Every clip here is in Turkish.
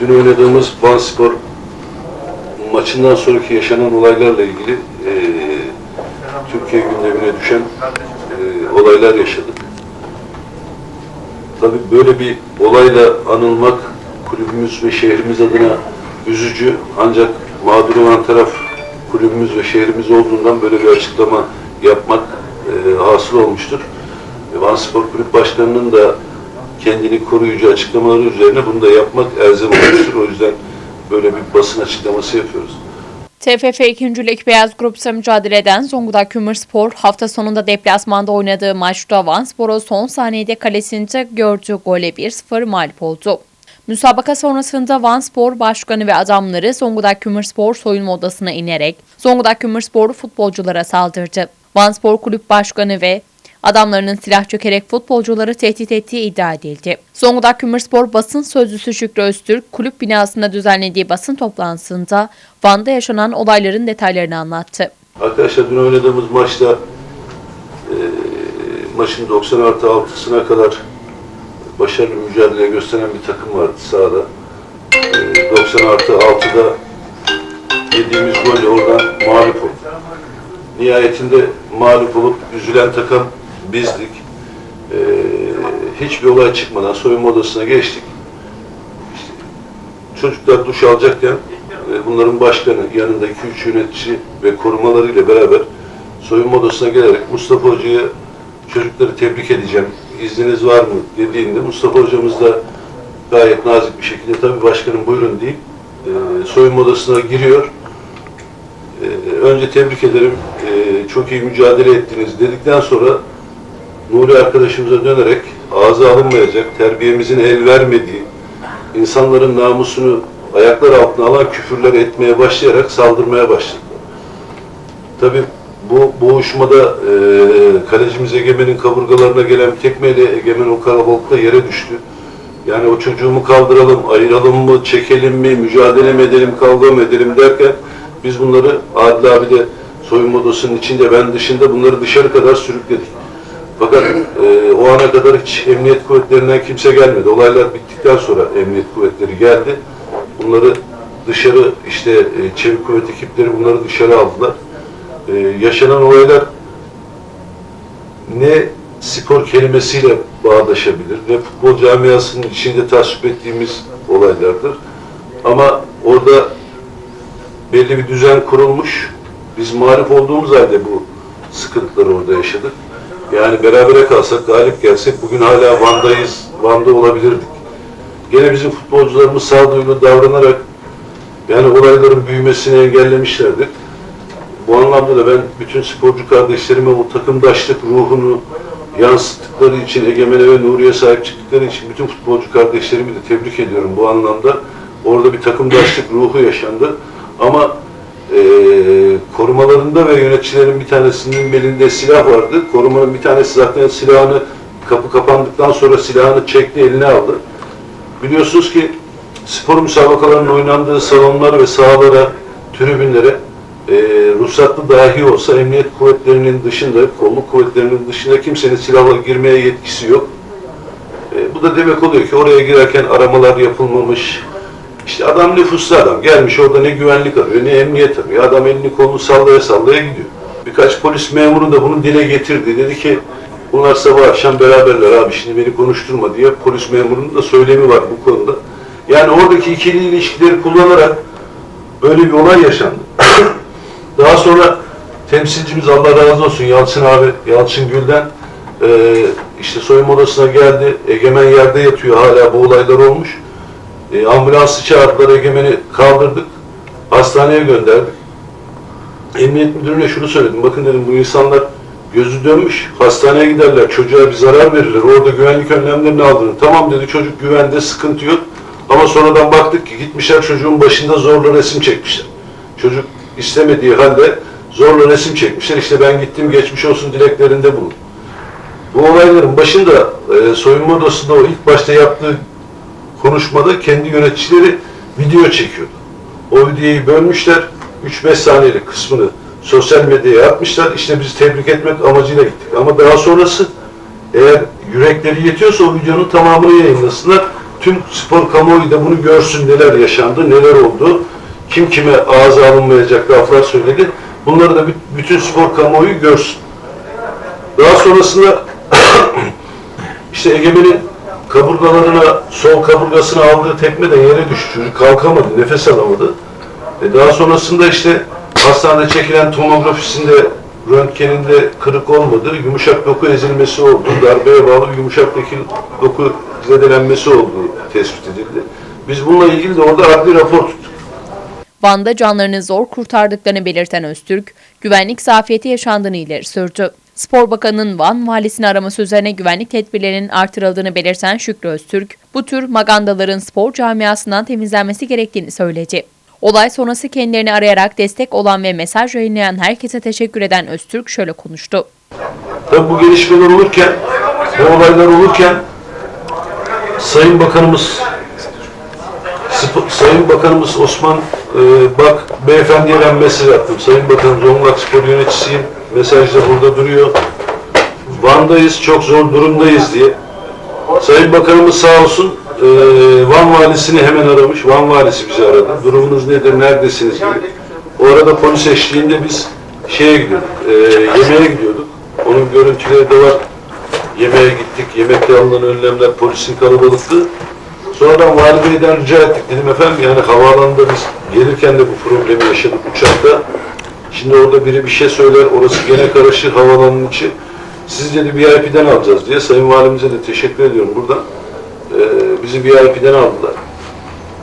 dün oynadığımız Van Spor maçından sonraki yaşanan olaylarla ilgili e, Türkiye gündemine düşen e, olaylar yaşadık. Tabii böyle bir olayla anılmak kulübümüz ve şehrimiz adına üzücü ancak mağdur olan taraf kulübümüz ve şehrimiz olduğundan böyle bir açıklama yapmak e, hasıl olmuştur. Van Spor Kulüp Başkanı'nın da kendini koruyucu açıklamaları üzerine bunu da yapmak elzem olmuştur. O yüzden böyle bir basın açıklaması yapıyoruz. TFF 2. Lig Beyaz Grup'ta mücadele eden Zonguldak Kömürspor hafta sonunda deplasmanda oynadığı maçta Van Spor'u son saniyede kalesinde gördüğü gole 1-0 mağlup oldu. Müsabaka sonrasında Van Spor başkanı ve adamları Zonguldak Kömürspor soyunma odasına inerek Zonguldak Kömürspor futbolculara saldırdı. Van Spor Kulüp Başkanı ve adamlarının silah çökerek futbolcuları tehdit ettiği iddia edildi. Zonguldak Kömürspor basın sözcüsü Şükrü Öztürk, kulüp binasında düzenlediği basın toplantısında Van'da yaşanan olayların detaylarını anlattı. Arkadaşlar dün oynadığımız maçta e, maçın 90 artı 6'sına kadar başarılı mücadele gösteren bir takım vardı sahada. E, 90 artı 6'da yediğimiz golle oradan mağlup olduk. Nihayetinde mağlup olup üzülen takım bizdik. E, hiçbir olay çıkmadan soyunma odasına geçtik. İşte çocuklar duş alacakken e, bunların başkanı yanında 2-3 yönetici ve korumalarıyla beraber soyunma odasına gelerek Mustafa Hoca'ya çocukları tebrik edeceğim, izniniz var mı dediğinde Mustafa Hocamız da gayet nazik bir şekilde tabii başkanım buyurun deyip e, soyunma odasına giriyor. E, önce tebrik ederim, e, çok iyi mücadele ettiniz dedikten sonra Nuri arkadaşımıza dönerek ağza alınmayacak, terbiyemizin el vermediği, insanların namusunu ayaklar altına alan küfürler etmeye başlayarak saldırmaya başladı. Tabii bu boğuşmada e, kalecimiz Egemen'in kaburgalarına gelen tekmeyle Egemen o kalabalıkta yere düştü. Yani o çocuğumu kaldıralım, ayıralım mı, çekelim mi, mücadele mi edelim, kavga mı edelim derken biz bunları Adil abi de soyunma odasının içinde, ben dışında bunları dışarı kadar sürükledik. Fakat e, o ana kadar hiç emniyet kuvvetlerinden kimse gelmedi. Olaylar bittikten sonra emniyet kuvvetleri geldi. Bunları dışarı işte e, çevik kuvvet ekipleri bunları dışarı aldılar. E, yaşanan olaylar ne spor kelimesiyle bağdaşabilir ne futbol camiasının içinde tasvip ettiğimiz olaylardır. Ama orada belli bir düzen kurulmuş. Biz mağlup olduğumuz halde bu sıkıntıları orada yaşadık. Yani berabere kalsak, galip gelsek bugün hala Van'dayız, Van'da olabilirdik. Gene bizim futbolcularımız sağduyulu davranarak yani olayların büyümesini engellemişlerdir. Bu anlamda da ben bütün sporcu kardeşlerime o takımdaşlık ruhunu yansıttıkları için, Egemen'e ve Nuri'ye sahip çıktıkları için bütün futbolcu kardeşlerimi de tebrik ediyorum bu anlamda. Orada bir takımdaşlık ruhu yaşandı. Ama eee korumalarında ve yöneticilerin bir tanesinin belinde silah vardı. Korumanın bir tanesi zaten silahını kapı kapandıktan sonra silahını çekti, eline aldı. Biliyorsunuz ki spor müsabakalarının oynandığı salonlar ve sahalara, tribünlere e, ruhsatlı dahi olsa emniyet kuvvetlerinin dışında, kolluk kuvvetlerinin dışında kimsenin silahla girmeye yetkisi yok. E, bu da demek oluyor ki oraya girerken aramalar yapılmamış. İşte adam nüfuslu adam. Gelmiş orada ne güvenlik arıyor, ne emniyet arıyor. Adam elini kolunu sallaya sallaya gidiyor. Birkaç polis memuru da bunu dile getirdi. Dedi ki bunlar sabah akşam beraberler abi şimdi beni konuşturma diye polis memurunun da söylemi var bu konuda. Yani oradaki ikili ilişkileri kullanarak böyle bir olay yaşandı. Daha sonra temsilcimiz Allah razı olsun Yalçın abi, Yalçın Gül'den e, işte soyunma odasına geldi. Egemen yerde yatıyor hala bu olaylar olmuş. E, ambulansı çağırdılar, Egemen'i kaldırdık. Hastaneye gönderdik. Emniyet müdürüne şunu söyledim. Bakın dedim bu insanlar gözü dönmüş. Hastaneye giderler. Çocuğa bir zarar verirler. Orada güvenlik önlemlerini aldırın. Tamam dedi çocuk güvende sıkıntı yok. Ama sonradan baktık ki gitmişler çocuğun başında zorla resim çekmişler. Çocuk istemediği halde zorla resim çekmişler. İşte ben gittim geçmiş olsun dileklerinde bulun. Bu olayların başında e, soyunma odasında o ilk başta yaptığı konuşmada kendi yöneticileri video çekiyordu. O videoyu bölmüşler. 3-5 saniyelik kısmını sosyal medyaya atmışlar. İşte bizi tebrik etmek amacıyla gittik. Ama daha sonrası eğer yürekleri yetiyorsa o videonun tamamını yayınlasınlar. tüm spor kamuoyu da bunu görsün neler yaşandı, neler oldu. Kim kime ağza alınmayacak laflar söyledi. Bunları da büt- bütün spor kamuoyu görsün. Daha sonrasında işte Egemen'in kaburgalarına, sol kaburgasına aldığı tekme de yere düştü. Çocuk kalkamadı, nefes alamadı. E daha sonrasında işte hastanede çekilen tomografisinde röntgeninde kırık olmadı. Yumuşak doku ezilmesi oldu. Darbeye bağlı yumuşak doku, doku zedelenmesi olduğu tespit edildi. Biz bununla ilgili de orada adli rapor tuttuk. Van'da canlarını zor kurtardıklarını belirten Öztürk, güvenlik zafiyeti yaşandığını ileri sürdü. Spor Bakanı'nın Van valisini araması üzerine güvenlik tedbirlerinin artırıldığını belirten Şükrü Öztürk, bu tür magandaların spor camiasından temizlenmesi gerektiğini söyledi. Olay sonrası kendilerini arayarak destek olan ve mesaj yayınlayan herkese teşekkür eden Öztürk şöyle konuştu. Tabi bu gelişmeler olurken, bu olaylar olurken Sayın Bakanımız Sayın Bakanımız Osman e, Bak beyefendiye ben mesaj attım. Sayın Bakanım Zonguldak Spor yöneticisiyim. Mesaj da burada duruyor. Van'dayız, çok zor durumdayız diye. Sayın Bakanımız sağ olsun e, Van valisini hemen aramış. Van valisi bizi aradı. Durumunuz nedir, neredesiniz diye. O arada polis eşliğinde biz şeye gidiyorduk, e, yemeğe gidiyorduk. Onun görüntüleri de var. Yemeğe gittik, yemekte alınan önlemler, polisin kalabalıklığı. Sonradan Vali Bey'den rica ettik. Dedim efendim yani havaalanında biz gelirken de bu problemi yaşadık uçakta. Şimdi orada biri bir şey söyler, orası gene karışır havaalanının içi. Siz dedi VIP'den alacağız diye Sayın Valimize de teşekkür ediyorum buradan. Ee, bizi VIP'den aldılar.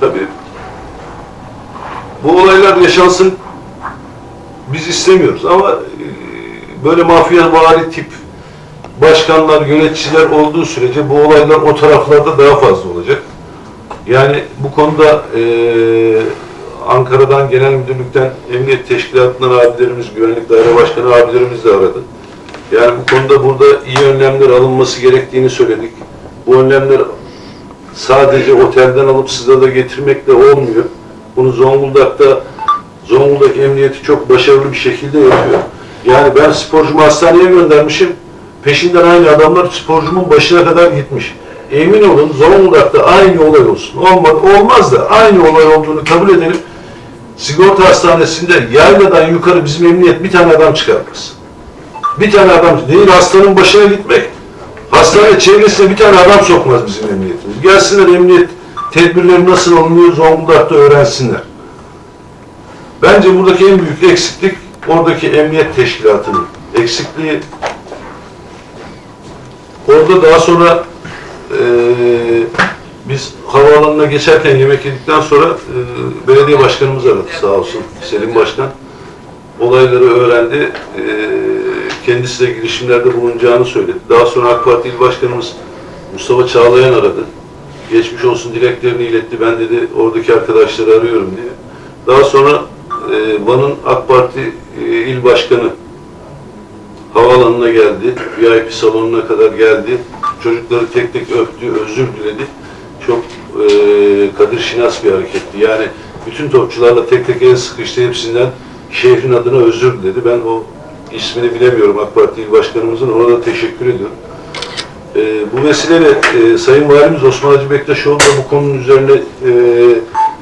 Tabii bu olaylar yaşansın biz istemiyoruz ama e, böyle mafya vari tip başkanlar, yöneticiler olduğu sürece bu olaylar o taraflarda daha fazla olacak. Yani bu konuda e, Ankara'dan Genel Müdürlük'ten Emniyet Teşkilatı'ndan abilerimiz, Güvenlik Daire Başkanı abilerimiz de aradı. Yani bu konuda burada iyi önlemler alınması gerektiğini söyledik. Bu önlemler sadece otelden alıp stada getirmekle olmuyor. Bunu Zonguldak'ta Zonguldak Emniyeti çok başarılı bir şekilde yapıyor. Yani ben sporcumu hastaneye göndermişim. Peşinden aynı adamlar sporcumun başına kadar gitmiş. Emin olun Zonguldak'ta aynı olay olsun. Olmaz, olmaz da aynı olay olduğunu kabul edelim. Sigorta hastanesinde yayladan yukarı bizim emniyet bir tane adam çıkarmaz. Bir tane adam değil hastanın başına gitmek. Hastane çevresine bir tane adam sokmaz bizim emniyetimiz. Gelsinler emniyet tedbirleri nasıl alınıyor Zonguldak'ta öğrensinler. Bence buradaki en büyük eksiklik oradaki emniyet teşkilatının eksikliği. Orada daha sonra eee, biz havaalanına geçerken yemek yedikten sonra eee, belediye başkanımız aradı sağ olsun Selim Başkan. Olayları öğrendi. Eee, kendisi de girişimlerde bulunacağını söyledi. Daha sonra AK Parti İl Başkanımız Mustafa Çağlayan aradı. Geçmiş olsun dileklerini iletti. Ben dedi oradaki arkadaşları arıyorum diye. Daha sonra e, Van'ın AK Parti e, il başkanı havaalanına geldi. VIP salonuna kadar geldi. Çocukları tek tek öptü, özür diledi. Çok e, Kadir Şinas bir hareketti. Yani bütün topçularla tek tek el sıkıştı hepsinden şehrin adına özür diledi. Ben o ismini bilemiyorum AK Parti il başkanımızın. Ona da teşekkür ediyorum. E, bu vesileyle e, Sayın Valimiz Osman Hacı Bektaşoğlu da bu konunun üzerine e,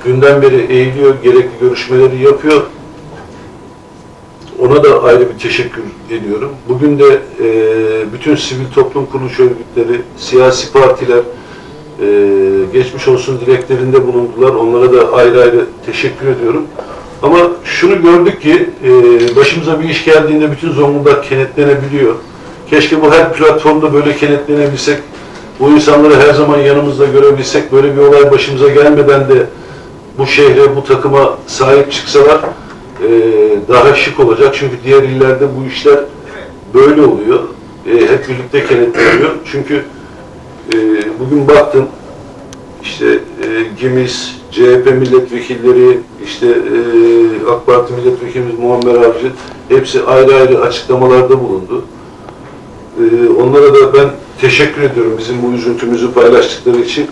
günden beri eğiliyor, gerekli görüşmeleri yapıyor. Ona da ayrı bir teşekkür ediyorum. Bugün de e, bütün sivil toplum kuruluş örgütleri, siyasi partiler e, geçmiş olsun dileklerinde bulundular. Onlara da ayrı ayrı teşekkür ediyorum. Ama şunu gördük ki e, başımıza bir iş geldiğinde bütün Zonguldak kenetlenebiliyor. Keşke bu her platformda böyle kenetlenebilsek, bu insanları her zaman yanımızda görebilsek, böyle bir olay başımıza gelmeden de bu şehre, bu takıma sahip çıksalar e, daha şık olacak. Çünkü diğer illerde bu işler böyle oluyor. E, hep birlikte kenetleniyor. Çünkü e, bugün baktım işte e, GİMİS, CHP milletvekilleri, işte e, AK Parti milletvekilimiz Muammer Avcı hepsi ayrı ayrı açıklamalarda bulundu. E, onlara da ben teşekkür ediyorum bizim bu üzüntümüzü paylaştıkları için.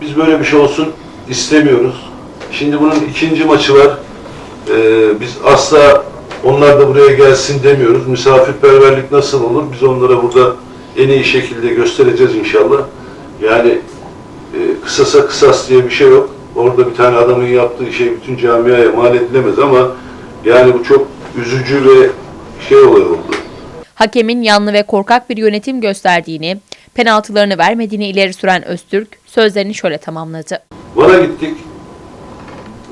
Biz böyle bir şey olsun istemiyoruz. Şimdi bunun ikinci maçı var. Ee, biz asla onlar da buraya gelsin demiyoruz. Misafirperverlik nasıl olur? Biz onlara burada en iyi şekilde göstereceğiz inşallah. Yani e, kısasa kısas diye bir şey yok. Orada bir tane adamın yaptığı şey bütün camiaya mal edilemez ama yani bu çok üzücü ve şey olay oldu. Hakemin yanlı ve korkak bir yönetim gösterdiğini, penaltılarını vermediğini ileri süren Öztürk sözlerini şöyle tamamladı. Vara gittik.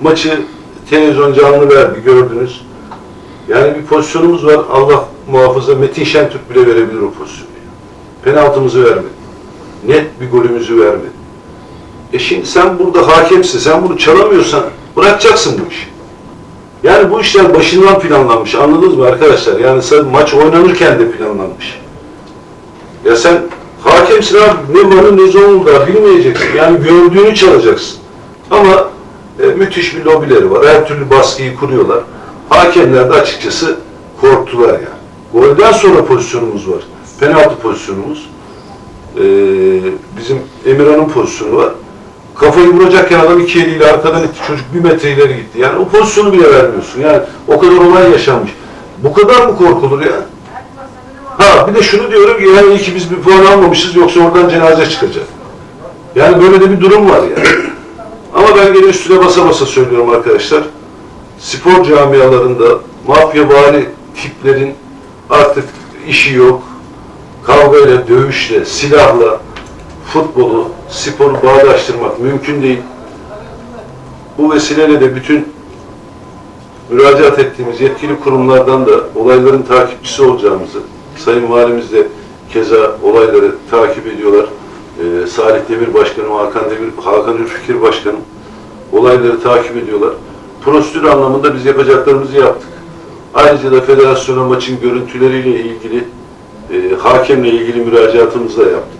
Maçı televizyon canlı verdi gördünüz. Yani bir pozisyonumuz var. Allah muhafaza Metin Şentürk bile verebilir o pozisyonu. Penaltımızı vermedi. Net bir golümüzü vermedi. E şimdi sen burada hakemsin. Sen bunu çalamıyorsan bırakacaksın bu işi. Yani bu işler başından planlanmış. Anladınız mı arkadaşlar? Yani sen maç oynanırken de planlanmış. Ya sen hakemsin abi ne varı ne zoru da bilmeyeceksin. Yani gördüğünü çalacaksın. Ama e, müthiş bir lobileri var. Her türlü baskıyı kuruyorlar. Hakemler de açıkçası korktular yani. Golden sonra pozisyonumuz var. Penaltı pozisyonumuz. Ee, bizim Emirhan'ın pozisyonu var. Kafayı vuracakken adam iki eliyle arkadan itti. Çocuk bir metre ileri gitti. Yani o pozisyonu bile vermiyorsun. Yani o kadar olay yaşanmış. Bu kadar mı korkulur ya? Ha bir de şunu diyorum ki yani iyi ki biz bir puan almamışız yoksa oradan cenaze çıkacak. Yani böyle de bir durum var yani. Ama ben gene üstüne basa basa söylüyorum arkadaşlar. Spor camialarında mafyavari tiplerin artık işi yok. Kavgayla, dövüşle, silahla futbolu, sporu bağdaştırmak mümkün değil. Bu vesileyle de bütün müracaat ettiğimiz yetkili kurumlardan da olayların takipçisi olacağımızı, Sayın Valimiz de keza olayları takip ediyorlar. Ee, Salih Demir Başkanım, Hakan Demir, Hakan Ülfikir Başkanım olayları takip ediyorlar. Prosedür anlamında biz yapacaklarımızı yaptık. Ayrıca da federasyona maçın görüntüleriyle ilgili, e, hakemle ilgili müracaatımızı da yaptık.